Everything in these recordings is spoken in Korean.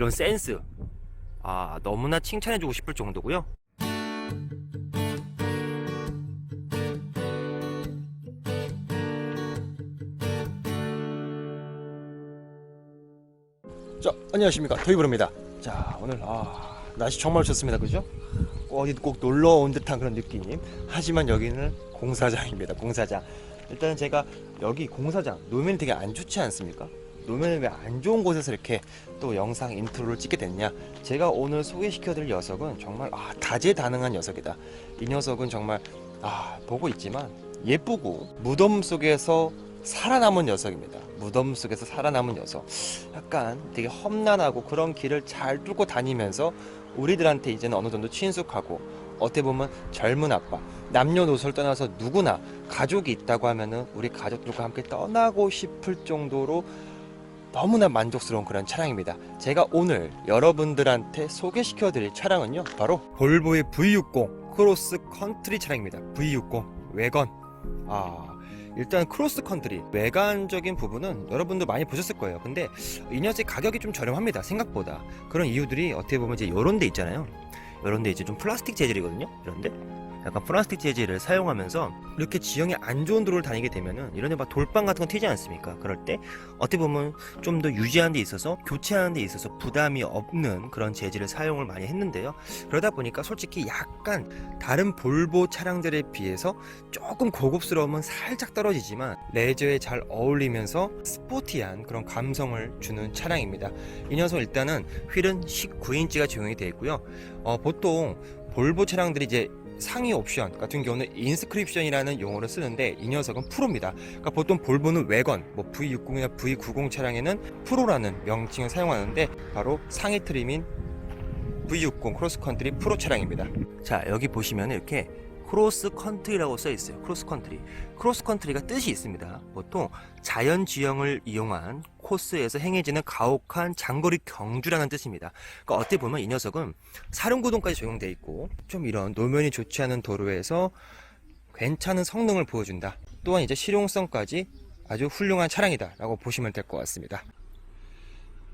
이런 센스 아 너무나 칭찬해주고 싶을 정도고요. 자, 안녕하십니까. 더이브입니다 자, 오늘, 아, 날씨 정말 좋습니다. 그죠? 어디 꼭 놀러 온 듯한 그런 느낌. 하지만 여기는 공사장입니다. 공사장. 일단은 제가 여기 공사장, 노면이 되게 안 좋지 않습니까? 노면이 왜안 좋은 곳에서 이렇게 또 영상 인트로를 찍게 됐냐? 제가 오늘 소개시켜드릴 녀석은 정말, 아, 다재다능한 녀석이다. 이 녀석은 정말, 아, 보고 있지만 예쁘고 무덤 속에서 살아남은 녀석입니다. 무덤 속에서 살아남은 녀석. 약간 되게 험난하고 그런 길을 잘 뚫고 다니면서 우리들한테 이제는 어느 정도 친숙하고 어떻게 보면 젊은 아빠 남녀노소를 떠나서 누구나 가족이 있다고 하면은 우리 가족들과 함께 떠나고 싶을 정도로 너무나 만족스러운 그런 차량입니다. 제가 오늘 여러분들한테 소개시켜 드릴 차량은요. 바로 볼보의 V60 크로스 컨트리 차량입니다. V60 외건. 아, 일단 크로스 컨트리 외관적인 부분은 여러분도 많이 보셨을 거예요. 근데 이 녀석 가격이 좀 저렴합니다. 생각보다. 그런 이유들이 어떻게 보면 이제 요런 데 있잖아요. 요런 데 이제 좀 플라스틱 재질이거든요. 이런데. 약간 플라스틱 재질을 사용하면서 이렇게 지형이 안 좋은 도로를 다니게 되면은 이런 데 막 돌방 같은 거 튀지 않습니까? 그럴 때 어떻게 보면 좀 더 유지하는 데 있어서 교체하는 데 있어서 부담이 없는 그런 재질을 사용을 많이 했는데요. 그러다 보니까 솔직히 약간 다른 볼보 차량들에 비해서 조금 고급스러움은 살짝 떨어지지만 레저에 잘 어울리면서 스포티한 그런 감성을 주는 차량입니다. 이 녀석 일단은 휠은 19인치가 적용이 되어 있고요. 어, 보통 볼보 차량들이 이제 상위 옵션 같은 경우는 인스크립션이라는 용어를 쓰는데 이 녀석은 프로입니다. 그러니까 보통 볼보는 외건, 뭐 V60이나 V90 차량에는 프로라는 명칭을 사용하는데 바로 상위 트림인 V60 크로스컨트리 프로 차량입니다. 자 여기 보시면 이렇게 크로스 컨트리라고 써 있어요. 크로스 컨트리. 크로스 컨트리가 뜻이 있습니다. 보통 자연 지형을 이용한 코스에서 행해지는 가혹한 장거리 경주라는 뜻입니다. 그러니까 어떻게 보면 이 녀석은 사륜구동까지 적용되어 있고 좀 이런 노면이 좋지 않은 도로에서 괜찮은 성능을 보여준다. 또한 이제 실용성까지 아주 훌륭한 차량이다라고 보시면 될 것 같습니다.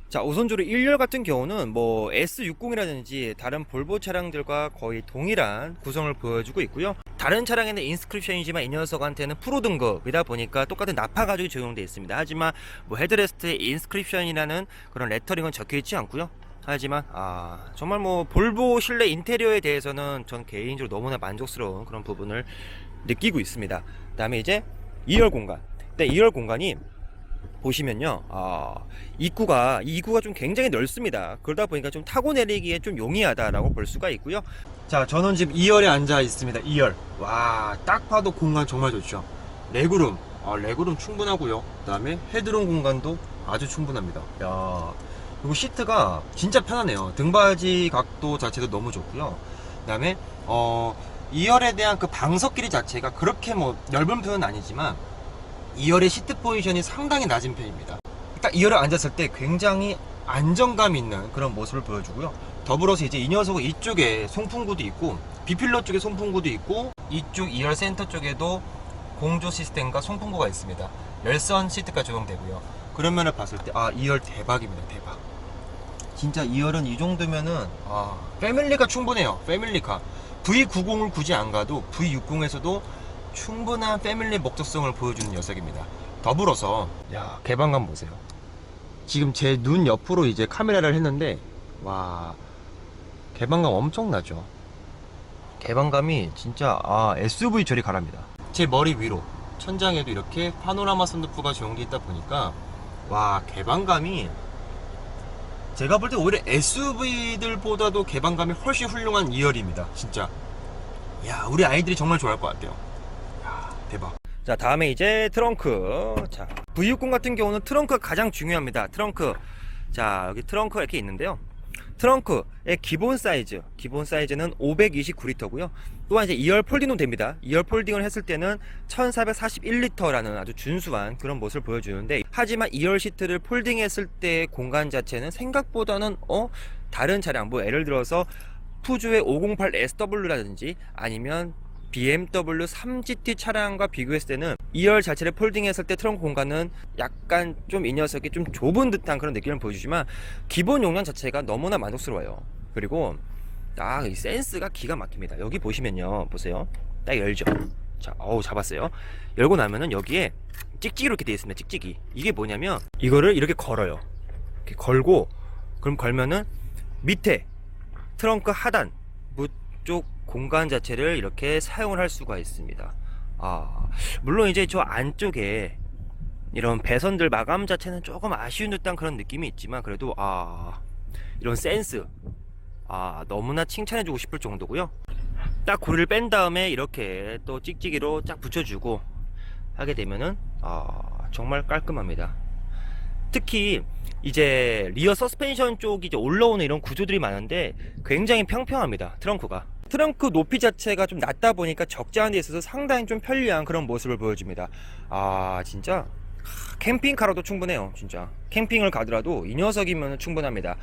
자, 우선적으로 1열 같은 경우는 뭐 S60이라든지 다른 볼보 차량들과 거의 동일한 구성을 보여주고 있고요. 다른 차량에는 인스크립션이지만 이 녀석한테는 프로 등급이다 보니까 똑같은 나파 가죽이 적용되어 있습니다. 하지만 뭐 헤드레스트에 인스크립션이라는 그런 레터링은 적혀 있지 않고요. 하지만 아 정말 뭐 볼보 실내 인테리어에 대해서는 전 개인적으로 너무나 만족스러운 그런 부분을 느끼고 있습니다. 그 다음에 이제 2열 공간. 네, 2열 공간이 보시면요, 아, 입구가 이 입구가 좀 굉장히 넓습니다. 그러다 보니까 좀 타고 내리기에 좀 용이하다라고 볼 수가 있고요. 자, 저는 지금 2열에 앉아 있습니다. 2열. 와, 딱 봐도 공간 정말 좋죠. 레그룸, 아, 레그룸 충분하고요. 그다음에 헤드룸 공간도 아주 충분합니다. 야, 그리고 시트가 진짜 편하네요. 등받이 각도 자체도 너무 좋고요. 그다음에 어 2열에 대한 그 방석 길이 자체가 그렇게 뭐 넓은 편은 아니지만 2열의 시트 포지션이 상당히 낮은 편입니다. 딱 2열에 앉았을 때 굉장히 안정감 있는 그런 모습을 보여주고요. 더불어서 이제 이 녀석은 이쪽에 송풍구도 있고 비필러 쪽에 송풍구도 있고 이쪽 2열 센터 쪽에도 공조 시스템과 송풍구가 있습니다. 열선 시트가 적용되고요. 그런 면을 봤을 때 아 2열 대박입니다. 대박. 진짜 2열은 이 정도면은 아 패밀리가 충분해요. 패밀리카. V90을 굳이 안 가도 V60에서도 충분한 패밀리 목적성을 보여주는 녀석입니다. 더불어서 야 개방감 보세요. 지금 제 눈 옆으로 이제 카메라를 했는데 와 개방감 엄청나죠. 개방감이 진짜 아 SUV 저리 가랍니다. 제 머리 위로 천장에도 이렇게 파노라마 선루프가 적용되어 있다 보니까 와 개방감이 제가 볼 때 오히려 SUV들보다도 개방감이 훨씬 훌륭한 2열입니다. 진짜. 야 우리 아이들이 정말 좋아할 것 같아요. 야 대박. 자 다음에 이제 트렁크. 자 V60 같은 경우는 트렁크가 가장 중요합니다. 트렁크. 자 여기 트렁크가 이렇게 있는데요. 트렁크의 기본 사이즈, 기본 사이즈는 529리터고요. 또한 이제 2열 폴딩도 됩니다. 2열 폴딩을 했을 때는 1441리터라는 아주 준수한 그런 모습을 보여주는데 하지만 2열 시트를 폴딩했을 때 공간 자체는 생각보다는 어 다른 차량 뭐 예를 들어서 푸주의 508 SW라든지 아니면 BMW 3GT 차량과 비교했을 때는 2열 자체를 폴딩했을 때 트렁크 공간은 약간 좀 이 녀석이 좀 좁은 듯한 그런 느낌을 보여주지만 기본 용량 자체가 너무나 만족스러워요. 그리고 딱이 센스가 기가 막힙니다. 여기 보시면요, 보세요. 딱 열죠. 자, 어우 잡았어요. 열고 나면은 여기에 찍찍이로 이렇게 되어 있습니다. 찍찍이. 이게 뭐냐면 이거를 이렇게 걸어요. 이렇게 걸고 그럼 걸면은 밑에 트렁크 하단 무 쪽 공간 자체를 이렇게 사용을 할 수가 있습니다. 아, 물론 이제 저 안쪽에 이런 배선들 마감 자체는 조금 아쉬운 듯한 그런 느낌이 있지만 그래도 아 이런 센스 아 너무나 칭찬해주고 싶을 정도고요. 딱 고리를 뺀 다음에 이렇게 또 찍찍이로 쫙 붙여주고 하게 되면은 아 정말 깔끔합니다. 특히 이제 리어 서스펜션 쪽이 이제 올라오는 이런 구조들이 많은데 굉장히 평평합니다. 트렁크가. 트렁크 높이 자체가 좀 낮다 보니까 적재하는 데 있어서 상당히 좀 편리한 그런 모습을 보여줍니다. 아, 진짜 하, 캠핑카로도 충분해요. 진짜. 캠핑을 가더라도 이 녀석이면 충분합니다.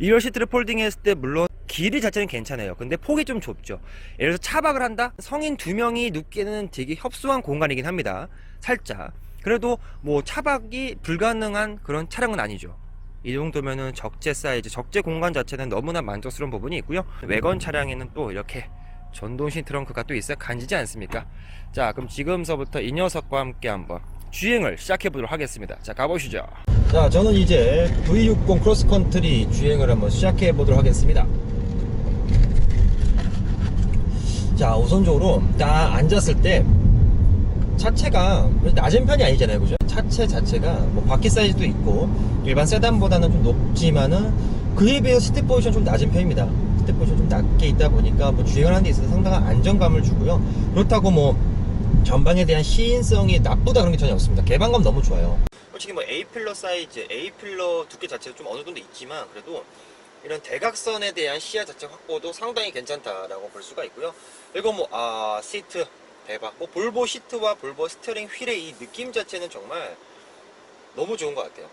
2열 시트를 폴딩 했을 때 물론 길이 자체는 괜찮아요. 근데 폭이 좀 좁죠. 예를 들어서 차박을 한다? 성인 두 명이 눕기에는 되게 협소한 공간이긴 합니다. 살짝. 그래도 뭐 차박이 불가능한 그런 차량은 아니죠. 이 정도면은 적재 사이즈, 적재 공간 자체는 너무나 만족스러운 부분이 있고요. 외건 차량에는 또 이렇게 전동식 트렁크가 또 있어야 간지지 않습니까? 자, 그럼 지금서부터 이 녀석과 함께 한번 주행을 시작해 보도록 하겠습니다. 자, 가보시죠. 자, 저는 이제 V60 크로스컨트리 주행을 한번 시작해 보도록 하겠습니다. 자, 우선적으로 딱 앉았을 때 차체가 낮은 편이 아니잖아요, 그죠? 차체 자체가 뭐 바퀴 사이즈도 있고 일반 세단보다는 좀 높지만은 그에 비해서 시트 포지션 좀 낮은 편입니다. 시트 포지션 좀 낮게 있다 보니까 뭐 주행을 하는 데 있어서 상당한 안정감을 주고요. 그렇다고 뭐 전방에 대한 시인성이 나쁘다 그런 게 전혀 없습니다. 개방감 너무 좋아요. 솔직히 뭐 A 필러 사이즈, A 필러 두께 자체도 좀 어느 정도 있지만 그래도 이런 대각선에 대한 시야 자체 확보도 상당히 괜찮다라고 볼 수가 있고요. 그리고 뭐 아 시트 대박. 뭐 볼보 시트와 볼보 스티어링 휠의 이 느낌 자체는 정말 너무 좋은 것 같아요.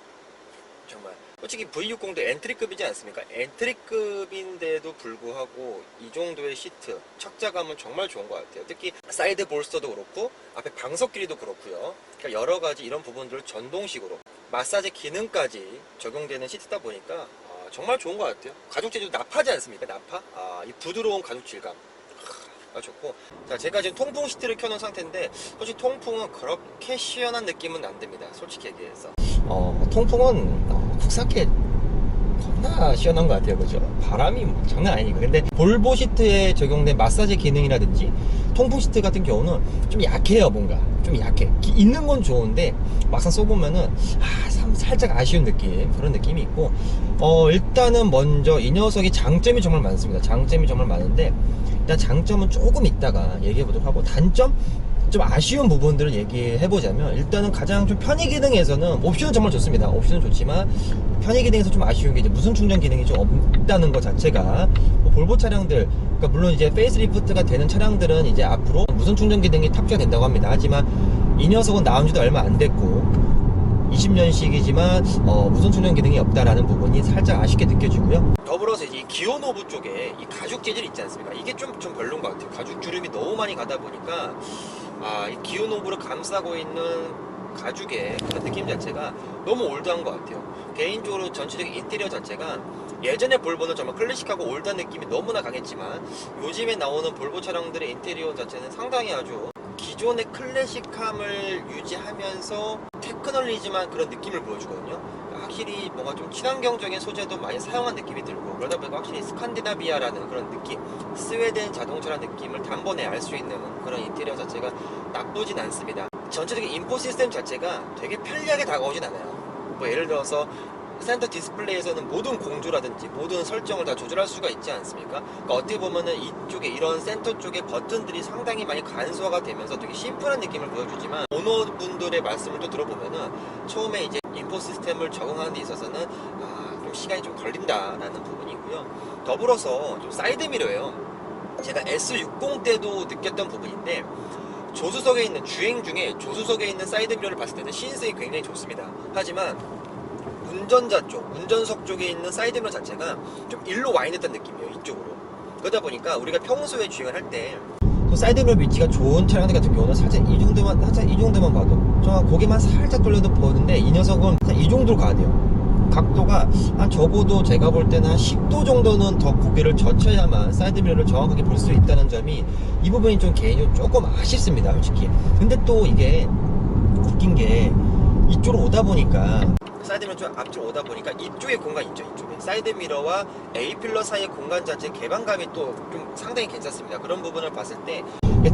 정말. 솔직히 V60도 엔트리급이지 않습니까? 엔트리급인데도 불구하고 이 정도의 시트, 척자감은 정말 좋은 것 같아요. 특히 사이드 볼스터도 그렇고 앞에 방석 길이도 그렇고요. 그러니까 여러 가지 이런 부분들을 전동식으로 마사지 기능까지 적용되는 시트다 보니까 아, 정말 좋은 것 같아요. 가죽 재질도 나파지 않습니까? 나파? 아, 이 부드러운 가죽 질감. 아, 좋고. 자 제가 지금 통풍 시트를 켜놓은 상태인데 솔직히 통풍은 그렇게 시원한 느낌은 안 듭니다. 솔직히 얘기해서. 어 통풍은 어, 국사케 겁나 시원한 것 같아요. 그죠? 바람이 뭐 장난 아니니까. 근데 볼보 시트에 적용된 마사지 기능이라든지 통풍 시트 같은 경우는 좀 약해요 뭔가. 좀 약해. 기- 있는 건 좋은데 막상 써보면은 아, 참 살짝 아쉬운 느낌 그런 느낌이 있고. 어 일단은 먼저 이 녀석이 장점이 정말 많습니다. 장점이 정말 많은데 일단 장점은 조금 있다가 얘기해 보도록 하고 단점 좀 아쉬운 부분들을 얘기해 보자면 일단은 가장 좀 편의 기능에서는 옵션은 정말 좋습니다. 옵션은 좋지만 편의 기능에서 좀 아쉬운 게 이제 무선 충전 기능이 좀 없다는 것 자체가 뭐 볼보 차량들 그러니까 물론 이제 페이스리프트가 되는 차량들은 이제 앞으로 무선 충전 기능이 탑재가 된다고 합니다. 하지만 이 녀석은 나온 지도 얼마 안 됐고 20년식이지만 어, 무선 충전 기능이 없다라는 부분이 살짝 아쉽게 느껴지고요. 더불어서 이 기어 노브 쪽에 이 가죽 재질 있지 않습니까? 이게 좀, 좀 별로인 것 같아요. 가죽 주름이 너무 많이 가다 보니까 아, 이 기어 노브를 감싸고 있는 가죽의 그런 느낌 자체가 너무 올드한 것 같아요. 개인적으로 전체적인 인테리어 자체가 예전에 볼보는 정말 클래식하고 올드한 느낌이 너무나 강했지만 요즘에 나오는 볼보 차량들의 인테리어 자체는 상당히 아주 기존의 클래식함을 유지하면서 테크놀리지만 그런 느낌을 보여주거든요. 확실히 뭔가 좀 친환경적인 소재도 많이 사용한 느낌이 들고 그러다 보니까 확실히 스칸디나비아라는 그런 느낌, 스웨덴 자동차라는 느낌을 단번에 알 수 있는 그런 인테리어 자체가 나쁘진 않습니다. 전체적인 인포 시스템 자체가 되게 편리하게 다가오진 않아요. 뭐 예를 들어서 센터 디스플레이에서는 모든 공조라든지 모든 설정을 다 조절할 수가 있지 않습니까? 그러니까 어떻게 보면은 이쪽에 이런 센터 쪽에 버튼들이 상당히 많이 간소화가 되면서 되게 심플한 느낌을 보여주지만 오너분들의 말씀을 또 들어보면은 처음에 이제 인포 시스템을 적응하는 데 있어서는 아, 좀 시간이 좀 걸린다라는 부분이 있고요. 더불어서 좀 사이드 미러예요. 제가 S60 때도 느꼈던 부분인데 조수석에 있는 주행 중에 조수석에 있는 사이드 미러를 봤을 때는 시인성이 굉장히 좋습니다. 하지만 운전자 쪽, 운전석 쪽에 있는 사이드미러 자체가 좀 일로 와 있는 듯한 느낌이에요, 이쪽으로. 그러다 보니까 우리가 평소에 주행을 할때또 사이드미러 위치가 좋은 차량들 같은 경우는 살짝 이 정도만 살짝 이 정도만 가도 저 고개만 살짝 돌려도 보이는데 이 녀석은 이 정도로 가야 돼요. 각도가 한 적어도 제가 볼 때는 한 10도 정도는 더 고개를 젖혀야만 사이드미러를 정확하게 볼 수 있다는 점이 이 부분이 좀 개인적으로 조금 아쉽습니다 솔직히 근데 또 이게 웃긴 게 이쪽으로 오다 보니까 사이드미러 쪽 앞쪽으로 오다 보니까 이쪽에 공간 있죠 이쪽에. 사이드미러와 A필러 사이의 공간 자체 개방감이 또 좀 상당히 괜찮습니다. 그런 부분을 봤을 때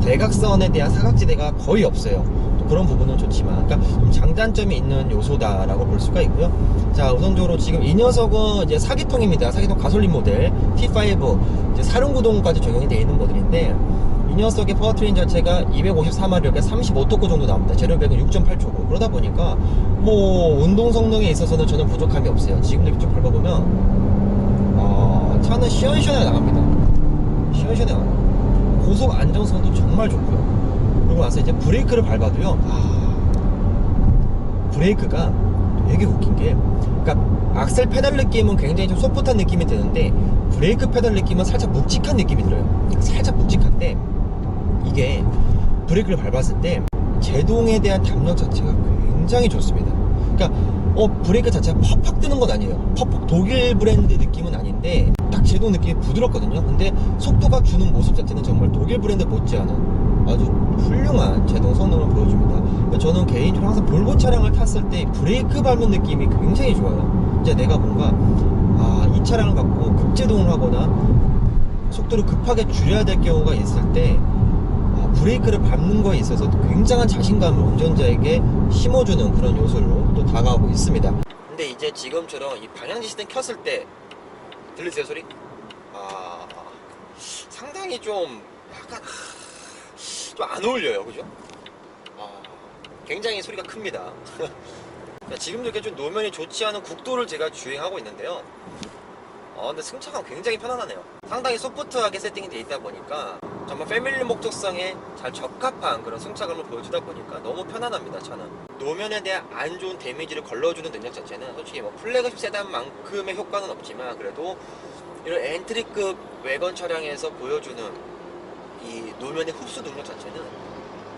대각선에 대한 사각지대가 거의 없어요. 또 그런 부분은 좋지만. 그러니까 좀 장단점이 있는 요소다라고 볼 수가 있고요. 자 우선적으로 지금 이 녀석은 이제 사기통입니다. 사기통 가솔린 모델 T5 이제 사륜구동까지 적용이 되어 있는 모델인데 이 녀석의 파워트레인 자체가 254마력에 35토크 정도 나옵니다. 제로백은 6.8초고 그러다 보니까 뭐 운동 성능에 있어서는 전혀 부족함이 없어요. 지금도 좀 밟아보면 어, 차는 시원시원하게 나갑니다. 시원시원하게 나가요. 고속 안정성도 정말 좋고요. 그리고 와서 이제 브레이크를 밟아도요. 아, 브레이크가 되게 웃긴 게 그러니까 악셀 페달 느낌은 굉장히 좀 소프트한 느낌이 드는데 브레이크 페달 느낌은 살짝 묵직한 느낌이 들어요. 살짝 묵직한데 이게 브레이크를 밟았을 때 제동에 대한 담력 자체가 굉장히 좋습니다. 그러니까 어 브레이크 자체가 퍽퍽 뜨는 건 아니에요. 퍽퍽 독일 브랜드 느낌은 아닌데 딱 제동 느낌이 부드럽거든요. 근데 속도가 주는 모습 자체는 정말 독일 브랜드 못지않은 아주 훌륭한 제동 성능을 보여줍니다. 그러니까 저는 개인적으로 항상 볼보 차량을 탔을 때 브레이크 밟는 느낌이 굉장히 좋아요. 이제 내가 뭔가 아, 이 차량을 갖고 급제동을 하거나 속도를 급하게 줄여야 될 경우가 있을 때 아, 브레이크를 밟는 거에 있어서 굉장한 자신감을 운전자에게 심어주는 그런 요소로 또 다가오고 있습니다. 근데 이제 지금처럼 이 방향지 시등 켰을 때 들리세요 소리? 아 상당히 좀 약간 좀 안 어울려요, 그죠? 아, 굉장히 소리가 큽니다. 자, 지금도 이렇게 좀 노면이 좋지 않은 국도를 제가 주행하고 있는데요. 어, 근데 승차감 굉장히 편안하네요. 상당히 소프트하게 세팅이 되어 있다 보니까 정말 패밀리 목적성에 잘 적합한 그런 승차감을 보여주다 보니까 너무 편안합니다, 차는. 노면에 대한 안 좋은 데미지를 걸러주는 능력 자체는 솔직히 뭐 플래그십 세단만큼의 효과는 없지만 그래도 이런 엔트리급 외건 차량에서 보여주는 이 노면의 흡수 능력 자체는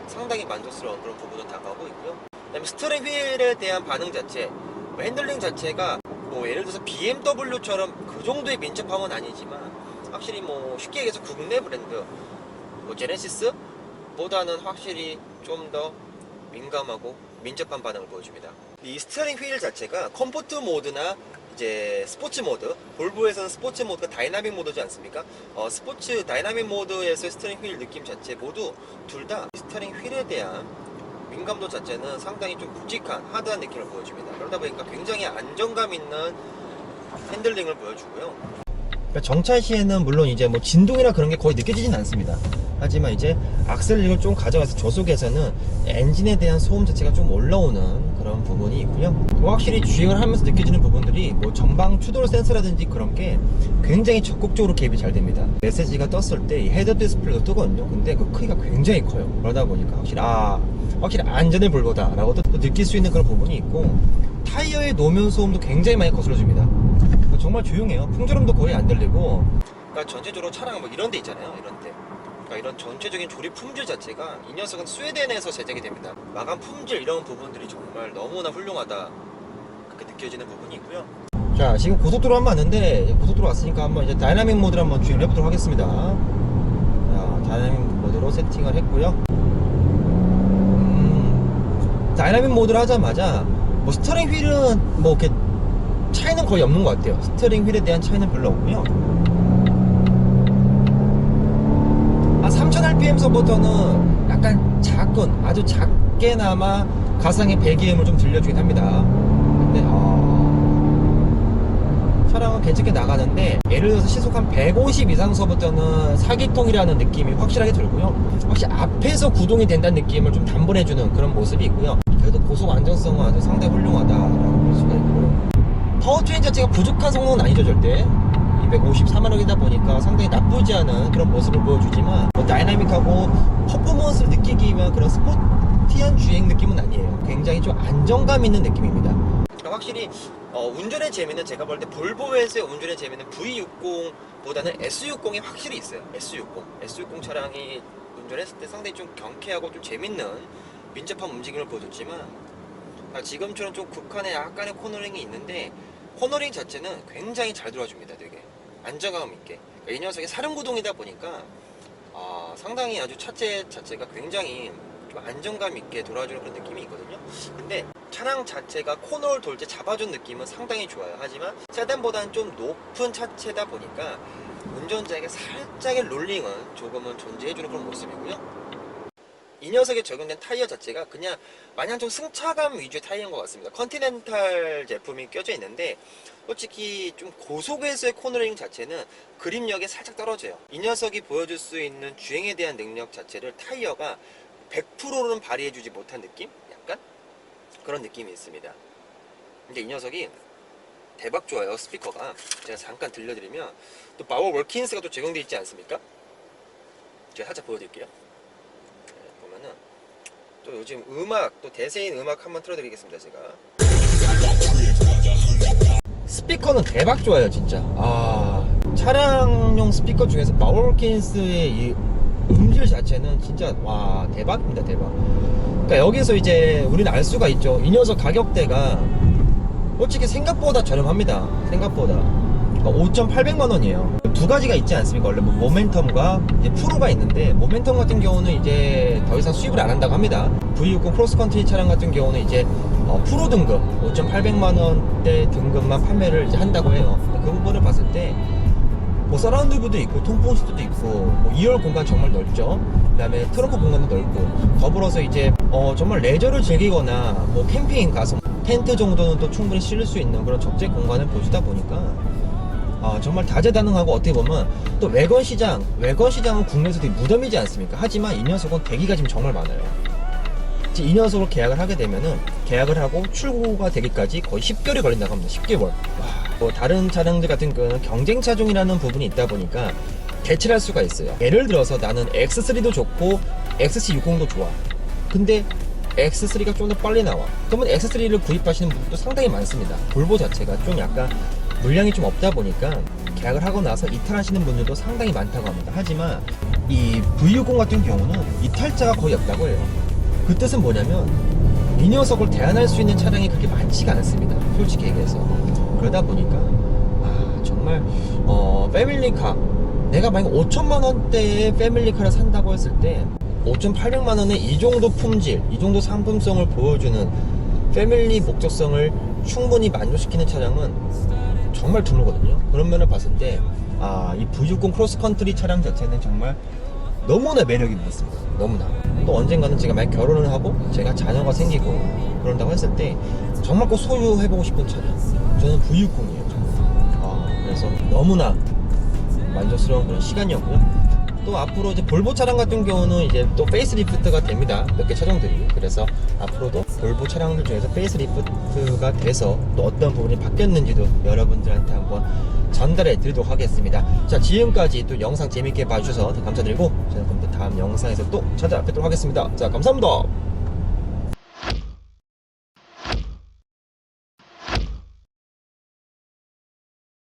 상당히 만족스러운 그런 부분을 다가오고 있고요. 그다음에 스트링 휠에 대한 반응 자체, 뭐 핸들링 자체가 뭐 예를 들어서 BMW처럼 그 정도의 민첩함은 아니지만 확실히 뭐 쉽게 얘기해서 국내 브랜드 뭐 제네시스보다는 확실히 좀 더 민감하고 민첩한 반응을 보여줍니다. 이 스티어링 휠 자체가 컴포트 모드나 이제 스포츠 모드, 볼보에서는 스포츠 모드가 다이나믹 모드지 않습니까? 어, 스포츠 다이나믹 모드에서의 스티어링 휠 느낌 자체 모두 둘 다 스티어링 휠에 대한 민감도 자체는 상당히 좀 묵직한 하드한 느낌을 보여줍니다. 그러다 보니까 굉장히 안정감 있는 핸들링을 보여주고요. 그러니까 정차 시에는 물론 이제 뭐 진동이나 그런 게 거의 느껴지진 않습니다. 하지만 이제 악셀링을 좀 가져가서 저속에서는 엔진에 대한 소음 자체가 좀 올라오는 그런 부분이 있고요. 뭐 확실히 주행을 하면서 느껴지는 부분들이 뭐 전방 추돌 센서라든지 그런 게 굉장히 적극적으로 개입이 잘 됩니다. 메시지가 떴을 때 이 헤드 디스플레이도 뜨거든요. 근데 그 크기가 굉장히 커요. 그러다 보니까 확실히 아 확실히 안전을 볼거다라고 또 느낄 수 있는 그런 부분이 있고 타이어의 노면 소음도 굉장히 많이 거슬러줍니다. 정말 조용해요. 풍조음도 거의 안 들리고. 그러니까 전체적으로 차량 뭐 이런 데 있잖아요. 이런 데. 그러니까 이런 전체적인 조립 품질 자체가 이 녀석은 스웨덴에서 제작이 됩니다. 마감 품질 이런 부분들이 정말 너무나 훌륭하다 그렇게 느껴지는 부분이 있고요. 자 지금 고속도로 한번 왔는데 고속도로 왔으니까 한번 이제 다이나믹 모드를 한번 주행을 해보도록 하겠습니다. 자 다이나믹 모드로 세팅을 했고요. 음, 다이나믹 모드를 하자마자 뭐 스터링 휠은 뭐 이렇게 차이는 거의 없는 것 같아요. 스터링 휠에 대한 차이는 별로 없고요. 한 3000rpm서부터는 약간 작은 아주 작게나마 가상의 배기음을 좀 들려주긴 합니다. 근데 어... 차량은 괜찮게 나가는데 예를 들어서 시속 한 150 이상서부터는 사기통이라는 느낌이 확실하게 들고요. 확실히 앞에서 구동이 된다는 느낌을 좀 담보해주는 그런 모습이 있고요. 그래도 고속 안정성은 아주 상당히 훌륭하다라고 볼 수가 있고 파워트레인 자체가 부족한 성능은 아니죠 절대 254마력이다 보니까 상당히 나쁘지 않은 그런 모습을 보여주지만 뭐 다이나믹하고 퍼포먼스를 느끼기 위한 그런 스포티한 주행 느낌은 아니에요. 굉장히 좀 안정감 있는 느낌입니다. 그러니까 확실히 어, 운전의 재미는 제가 볼 때 볼보에서의 운전의 재미는 V60보다는 S60이 확실히 있어요. S60 S60 차량이 운전했을 때 상당히 좀 경쾌하고 좀 재밌는 민첩한 움직임을 보여줬지만 아, 지금처럼 좀 극한의 약간의 코너링이 있는데 코너링 자체는 굉장히 잘 들어줍니다 안정감 있게. 그러니까 이 녀석이 사륜구동이다 보니까 아, 상당히 아주 차체 자체가 굉장히 좀 안정감 있게 돌아주는 그런 느낌이 있거든요. 근데 차량 자체가 코너를 돌 때 잡아준 느낌은 상당히 좋아요. 하지만 세단보다는 좀 높은 차체다 보니까 운전자에게 살짝의 롤링은 조금은 존재해주는 그런 모습이고요 이 녀석에 적용된 타이어 자체가 그냥 마냥 좀 승차감 위주의 타이어인 것 같습니다. 컨티넨탈 제품이 껴져 있는데 솔직히 좀 고속에서의 코너링 자체는 그립력이 살짝 떨어져요. 이 녀석이 보여줄 수 있는 주행에 대한 능력 자체를 타이어가 100%는 발휘해주지 못한 느낌? 약간 그런 느낌이 있습니다. 근데 이 녀석이 대박 좋아요 스피커가 제가 잠깐 들려드리면 또 파워 월킨스가 또 적용되어 있지 않습니까? 제가 살짝 보여드릴게요. 또 요즘 음악 또 대세인 음악 한번 틀어드리겠습니다 제가. 스피커는 대박 좋아요 진짜. 아 차량용 스피커 중에서 마월킨스의 이 음질 자체는 진짜 와 대박입니다 대박. 그러니까 여기서 이제 우리는 알 수가 있죠. 이 녀석 가격대가 솔직히 생각보다 저렴합니다. 생각보다 그러니까 5,800만 원이에요. 두 가지가 있지 않습니까? 원래 뭐 모멘텀과 이제 프로가 있는데 모멘텀 같은 경우는 이제 더 이상 수입을 안 한다고 합니다. V60 크로스컨트리 차량 같은 경우는 이제 어, 프로 등급 5,800만 원대 등급만 판매를 이제 한다고 해요. 그 부분을 봤을 때 뭐 서라운드 뷰도 있고 통풍시트도 있고 뭐 2열 공간 정말 넓죠. 그다음에 트렁크 공간도 넓고 더불어서 이제 어 정말 레저를 즐기거나 뭐 캠핑 가서 텐트 정도는 또 충분히 실을 수 있는 그런 적재 공간을 보여주다 보니까 아 정말 다재다능하고 어떻게 보면 또 외건 시장 외건 시장은 국내에서 되게 무덤이지 않습니까? 하지만 이 녀석은 대기가 지금 정말 많아요. 이 녀석으로 계약을 하게 되면은 계약을 하고 출고가 되기까지 거의 10개월이 걸린다고 합니다. 10개월. 와, 뭐 다른 차량들 같은 경우는 경쟁 차종이라는 부분이 있다 보니까 대체를 할 수가 있어요. 예를 들어서 나는 X3도 좋고 XC60도 좋아. 근데 X3가 좀 더 빨리 나와. 그러면 X3를 구입하시는 분들도 상당히 많습니다. 볼보 자체가 좀 약간 물량이 좀 없다 보니까 계약을 하고 나서 이탈하시는 분들도 상당히 많다고 합니다. 하지만 이 V60 같은 경우는 이탈자가 거의 없다고 해요. 그 뜻은 뭐냐면 이 녀석을 대안할 수 있는 차량이 그렇게 많지가 않습니다. 솔직히 얘기해서. 그러다 보니까 아 정말 어 패밀리카. 내가 만약 5천만 원대의 패밀리카를 산다고 했을 때 5,800만 원에 이 정도 품질, 이 정도 상품성을 보여주는 패밀리 목적성을 충분히 만족시키는 차량은 정말 드물거든요. 그런 면을 봤을 때 아 이 V60 크로스컨트리 차량 자체는 정말 너무나 매력이 많습니다. 너무나. 또 언젠가는 제가 만약 결혼을 하고 제가 자녀가 생기고 그런다고 했을 때 정말 꼭 소유해보고 싶은 차량. 저는 V60이에요. 아, 그래서 너무나 만족스러운 그런 시간이었고요. 또 앞으로 이제 볼보 차량 같은 경우는 이제 또 페이스리프트가 됩니다. 몇 개 차종들이. 그래서 앞으로도 볼보 차량들 중에서 페이스리프트가 돼서 또 어떤 부분이 바뀌었는지도 여러분들한테 한번 전달해 드리도록 하겠습니다. 자, 지금까지 또 영상 재밌게 봐주셔서 감사드리고 저는 그럼 또 다음 영상에서 또 찾아뵙도록 하겠습니다. 자, 감사합니다.